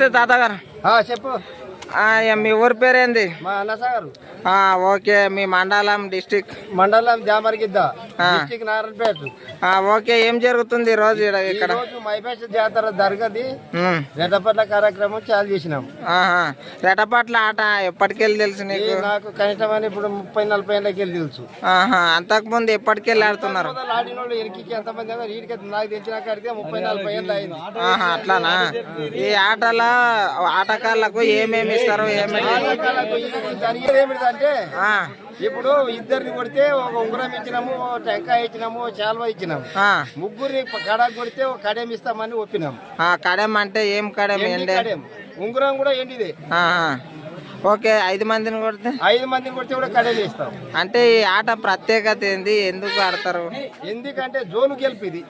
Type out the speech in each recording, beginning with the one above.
దాదా చెప్పు. మీ ఊరి పేరేంది? మా అన్నసాగర్. ఆ, ఓకే మీ మండలం డిస్టిక్. మండలం జామర్గిద్ద. డిస్టిక్ నారాయణపేట. ఓకే ఏం జరుగుతుంది రోజు ఇక్కడ? మైపేట జాతర జరగది. ఉమ్, రెడ్డపట్ల కార్యక్రమం చాలు చేసినాం. ఆహా. రెటపట్ల ఆట ఎప్పటికెళ్ళి తెలుసు నీకు? నాకు కనిష్టం అని ఇప్పుడు ముప్పై నలభై ఏళ్ళకి వెళ్ళి తెలుసు. ఆహా అంతకుముందు ఎప్పటికెళ్ళి ఆడుతున్నారు? ఆడిన వాళ్ళు ఎంతమంది నాకు తెలిసిన కాడితే ముప్పై నలభై ఏళ్ళు అయింది. ఆహా అట్లానా? ఈ ఆటలో ఆటగాళ్ళకు ఏమేమి జరిగేది ఏమిటంటే ఆ, ఇప్పుడు ఇద్దరిని కొడితే ఒక ఉంగరం ఇచ్చినాము టెంకాయ ఇచ్చినాము శాల్వా ఇచ్చినాము. ముగ్గురిని కడ కొడితే ఒక కడెం ఇస్తామని ఒప్పినాం ఆ, కడెం అంటే ఏం కడెం ఉంగరం కూడా ఎండిదే. ఆహా. ఓకే ఐదు మందిని కొడితే? ఐదు మందిని కొడితే కూడా కడెం ఇస్తాం అంటే ఈ ఆట ప్రత్యేకత ఏంది? ఎందుకు ఆడతారు? ఎందుకంటే జోను గెలుపు ఇది.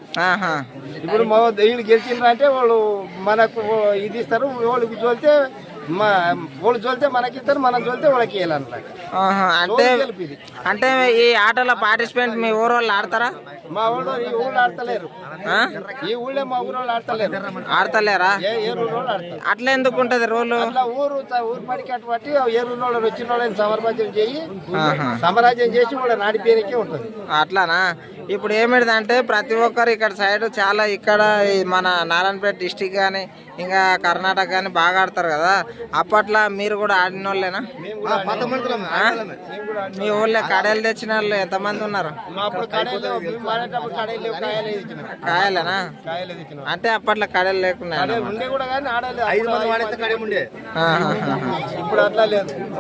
ఇప్పుడు వీళ్ళు గెలిచిండ్రు అంటే వాళ్ళు మనకు ఇది ఇస్తారు వాళ్ళకి జోలితే మా వాళ్ళు జోలితే మనకి ఇస్తారు మనం జోలితే వాళ్ళకి. అంటే అంటే ఈ ఆటలో పార్టిసిపేట్ మీ ఊరు వాళ్ళు ఆడతారా? మా ఊళ్ళో ఈ ఊళ్ళో ఆడతలేరు? ఈ ఊళ్ళో మా ఊరు వాళ్ళు ఆడతలేరు? ఆడతలేరా అట్లా ఎందుకు ఉంటది రూలు? అట్లా ఊరు ఊరు పడికి అటు బట్టి ఏ ఊరు వాళ్ళు వచ్చిన వాళ్ళని సమరాజ్యం చేయి. సమరాజ్యం చేసి వాళ్ళ నాడి పేరుకే ఉంటుంది. అట్లానా? ఇప్పుడు ఏమిటిదంటే ప్రతి ఒక్కరు ఇక్కడ సైడ్ చాలా ఇక్కడ మన నారాయణపేట డిస్టిక్ కానీ ఇంకా కర్ణాటక కానీ బాగా ఆడతారు కదా. అప్పట్లో మీరు కూడా ఆడిన. వాళ్ళేనా మీ ఊళ్ళో కడేలు తెచ్చిన వాళ్ళు ఎంతమంది ఉన్నారు? కడాయిలు కడాయిలు కాయలేనా అంటే అప్పట్లో కడేలు లేకుండా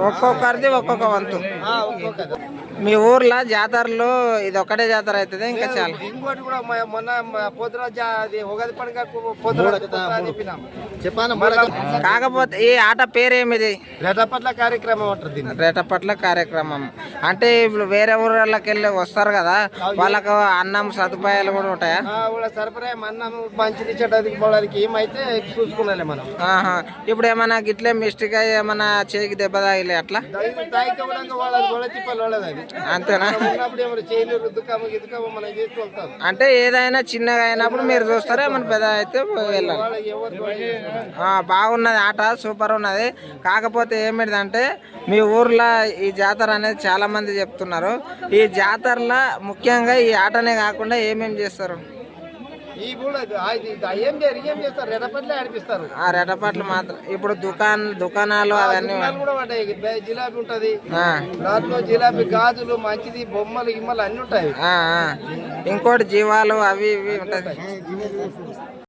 ఒక్కొక్కరిది ఒక్కొక్క వంతు. మీ ఊర్లో జాతరలు ఇది ఒకటే జాతర అవుతుంది ఇంకా చాలా. ఇంకోటి కూడా మొన్న పొద్దున అది ఉగాది పండుగ పొద్దున చెప్పినాం కాకపోతే ఈ ఆట పేరేమిది? రెటపట్ల కార్యక్రమం ఉంటుంది రేటపట్ల కార్యక్రమం. అంటే ఇప్పుడు వేరే ఊళ్ళకి వెళ్ళి వస్తారు కదా వాళ్ళకు అన్నం సదుపాయాలు కూడా ఉంటాయా? సరఫరా అన్నం చెడ్డదికి పోవడానికి ఏమైతే చూసుకున్నాలే మనం. ఆహా. ఇప్పుడు ఏమైనా గిట్లే మిస్టేక్ అయ్యి ఏమైనా చేయికి దెబ్బ తాగిలే అట్లా? అంతేనా? అంటే ఏదైనా చిన్నగా అయినప్పుడు మీరు చూస్తారా ఏమైనా పెద్ద అయితే వెళ్ళాలి? బాగున్నది ఆట సూపర్ ఉన్నది. కాకపోతే ఏమిటిదంటే మీ ఊర్లో ఈ జాతర అనేది చాలా మంది చెప్తున్నారు. ఈ జాతరలో ముఖ్యంగా ఈ ఆటనే కాకుండా ఏమేమి చేస్తారు? ఈ కూడా ఏం చేస్తారు? రెడపట్లే ఆడిపిస్తారు. ఆ రెటపాట్లు మాత్రం ఇప్పుడు దుకాన్ దుకాణాలు అవన్నీ కూడా ఉంటాయి జిలాబీ ఉంటది. దాంట్లో జిలాబీ గాజులు మంచిది బొమ్మలు గిమ్మలు అన్ని ఉంటాయి. ఇంకోటి జీవాలు అవి ఇవి ఉంటాయి.